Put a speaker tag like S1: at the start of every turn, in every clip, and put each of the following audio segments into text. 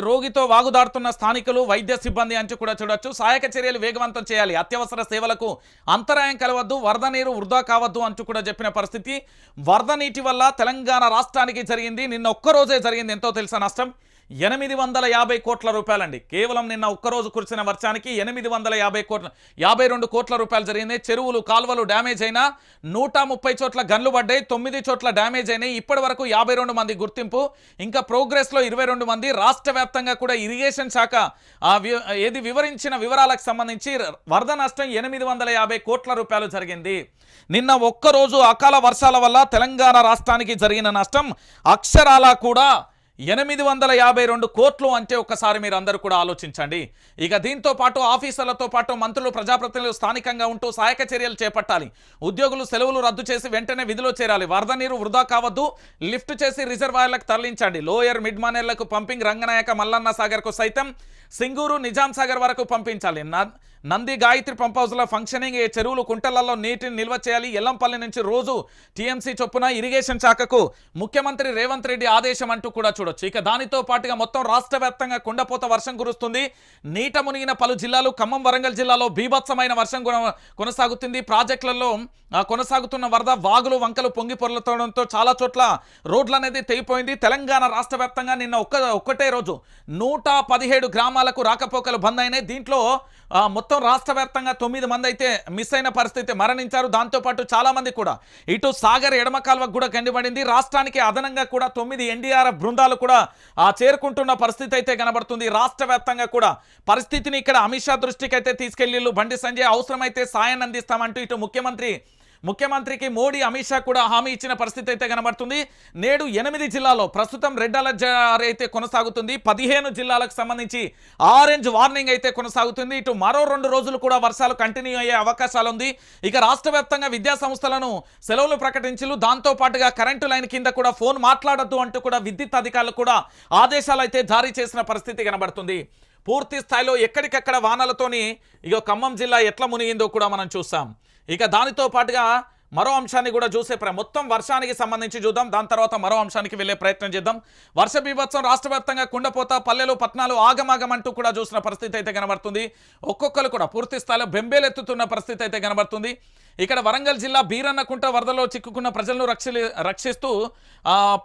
S1: రోగితో వాగుదాడుతున్న స్థానికులు వైద్య సిబ్బంది అంచు కూడా చూడొచ్చు. సహాయక చర్యలు వేగవంతం చేయాలి. అత్యవసర సేవలకు అంతరాయం కలవద్దు వరద నీరు వృధా కావద్దు అంటూ కూడా చెప్పిన పరిస్థితి. వరద నీటి వల్ల తెలంగాణ రాష్ట్రానికి జరిగింది. నిన్న ఒక్కరోజే జరిగింది. ఎంతో తెలుసా నష్టం? ఎనిమిది వందల యాభై కోట్ల రూపాయలండి. కేవలం నిన్న ఒక్కరోజు కురిసిన వర్షానికి ఎనిమిది వందల యాభై కోట్ల యాభై రెండు కోట్ల రూపాయలు జరిగింది. చెరువులు కాలువలు డ్యామేజ్ అయినా నూట ముప్పై చోట్ల గన్లు పడ్డాయి తొమ్మిది చోట్ల డ్యామేజ్ అయినాయి. ఇప్పటి వరకు యాభై రెండు మంది గుర్తింపు ఇంకా ప్రోగ్రెస్లో ఇరవై రెండు మంది రాష్ట్ర వ్యాప్తంగా కూడా ఇరిగేషన్ శాఖ ఏది వివరించిన వివరాలకు సంబంధించి వరద నష్టం ఎనిమిది వందల యాభై కోట్ల రూపాయలు జరిగింది. నిన్న ఒక్కరోజు అకాల వర్షాల వల్ల తెలంగాణ రాష్ట్రానికి జరిగిన నష్టం అక్షరాలా కూడా ఎనిమిది వందల యాభై రెండు కోట్లు అంటే ఒక్కసారి మీరు అందరూ కూడా ఆలోచించండి. ఇక దీంతో పాటు ఆఫీసర్లతో పాటు మంత్రులు ప్రజాప్రతినిధులు స్థానికంగా ఉంటూ సహాయక చర్యలు చేపట్టాలి. ఉద్యోగులు సెలవులు రద్దు చేసి వెంటనే విధిలో చేరాలి. వరద నీరు వృధా కావద్దు. లిఫ్ట్ చేసి రిజర్వాయర్లకు తరలించండి. లోయర్ మిడ్ మానేర్లకు పంపింగ్ రంగనాయక మల్లన్న సాగర్కు సైతం సింగూరు నిజాం సాగర్ వరకు పంపించాలి. నంది గాయత్రి పంప్ హౌస్ల ఫంక్షనింగ్ చెరువులు కుంటలలో నీటిని నిల్వ చేయాలి. ఎల్లంపల్లి నుంచి రోజు టీఎంసీ చొప్పున ఇరిగేషన్ శాఖకు ముఖ్యమంత్రి రేవంత్ రెడ్డి ఆదేశం అంటూ కూడా చూడొచ్చు. ఇక దానితో పాటుగా మొత్తం రాష్ట్ర వ్యాప్తంగా కుండపోత వర్షం కురుస్తుంది. నీట మునిగిన పలు జిల్లాలు ఖమ్మం వరంగల్ జిల్లాలో బీభత్సమైన వర్షం కొన- కొనసాగుతుంది. ప్రాజెక్టులలో కొనసాగుతున్న వరద వాగులు వంకలు పొంగి పొరలతోడంతో చాలా చోట్ల రోడ్లు అనేది తెగిపోయింది. తెలంగాణ రాష్ట్ర వ్యాప్తంగా నిన్న ఒక్క ఒక్కటే రోజు నూట పదిహేడు గ్రామాలకు రాకపోకలు బంద్ అయినాయి. దీంట్లో మొత్తం రాష్ట్ర వ్యాప్తంగా తొమ్మిది మంది అయితే మిస్ అయిన పరిస్థితి మరణించారు. దాంతోపాటు చాలా మంది కూడా ఇటు సాగర్ ఎడమ కాల్వకు కూడా గండిపడింది. రాష్ట్రానికి అదనంగా కూడా తొమ్మిది ఎన్డీఆర్ఎఫ్ బృందాలు కూడా ఆ, చేరుకుంటున్న పరిస్థితి అయితే కనబడుతుంది. రాష్ట్ర వ్యాప్తంగా కూడా పరిస్థితిని ఇక్కడ అమిత్ షా దృష్టికి అయితే తీసుకెళ్ళి బండి సంజయ్ అవసరమైతే సాయాన్ని అందిస్తామంటూ ఇటు ముఖ్యమంత్రి ముఖ్యమంత్రికి మోడీ అమిత్ షా కూడా హామీ ఇచ్చిన పరిస్థితి అయితే కనబడుతుంది. నేడు ఎనిమిది జిల్లాలో ప్రస్తుతం రెడ్ అలర్ట్ జారీ అయితే కొనసాగుతుంది. పదిహేను జిల్లాలకు సంబంధించి ఆరెంజ్ వార్నింగ్ అయితే కొనసాగుతుంది. ఇటు మరో రెండు రోజులు కూడా వర్షాలు కంటిన్యూ అయ్యే అవకాశాలు ఉంది. ఇక రాష్ట్ర వ్యాప్తంగా విద్యా సంస్థలను సెలవులు ప్రకటించలు దాంతో పాటుగా కరెంటు లైన్ కింద కూడా ఫోన్ మాట్లాడొద్దు అంటూ కూడా విద్యుత్ అధికారులు కూడా ఆదేశాలు అయితే జారీ చేసిన పరిస్థితి కనబడుతుంది. పూర్తి స్థాయిలో ఎక్కడికక్కడ వానలతోని ఇక ఖమ్మం జిల్లా ఎట్లా మునిగిందో కూడా మనం చూస్తాం. ఇక దానితో పాటుగా మరో అంశాన్ని కూడా చూసే ప్ర మొత్తం వర్షానికి సంబంధించి చూద్దాం. దాని తర్వాత మరో అంశానికి వెళ్ళే ప్రయత్నం చేద్దాం. వర్ష బీభత్సం రాష్ట్ర వ్యాప్తంగా కుండపోత పల్లెలు పట్టణాలు ఆగమాగమంటూ కూడా చూసిన పరిస్థితి అయితే కనబడుతుంది. ఒక్కొక్కరు కూడా పూర్తి స్థాయిలో బెంబేలెత్తుతున్న పరిస్థితి అయితే కనబడుతుంది. ఇక్కడ వరంగల్ జిల్లా బీరన్నకుంట వరదలో చిక్కుకున్న ప్రజలను రక్ష రక్షిస్తూ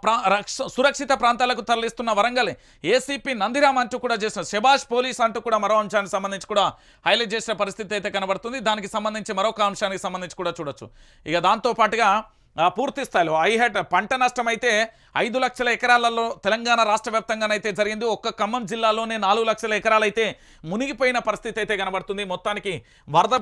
S1: ప్రా రక్ష- సురక్షిత ప్రాంతాలకు తరలిస్తున్న వరంగల్ ఏసీపీ నందిరామ్ అంటూ కూడా చేసిన శబాష్ పోలీస్ అంటూ కూడా మరో అంశానికి సంబంధించి కూడా హైలైట్ చేసిన పరిస్థితి అయితే కనబడుతుంది. దానికి సంబంధించి మరొక అంశానికి సంబంధించి కూడా చూడొచ్చు. ఇక దాంతో పాటుగా పూర్తి స్థాయిలో ఐహెడ్ పంట నష్టం అయితే ఐదు లక్షల ఎకరాలలో తెలంగాణ రాష్ట్ర వ్యాప్తంగానైతే జరిగింది. ఒక్క ఖమ్మం జిల్లాలోనే నాలుగు లక్షల ఎకరాలైతే మునిగిపోయిన పరిస్థితి అయితే కనబడుతుంది. మొత్తానికి వరద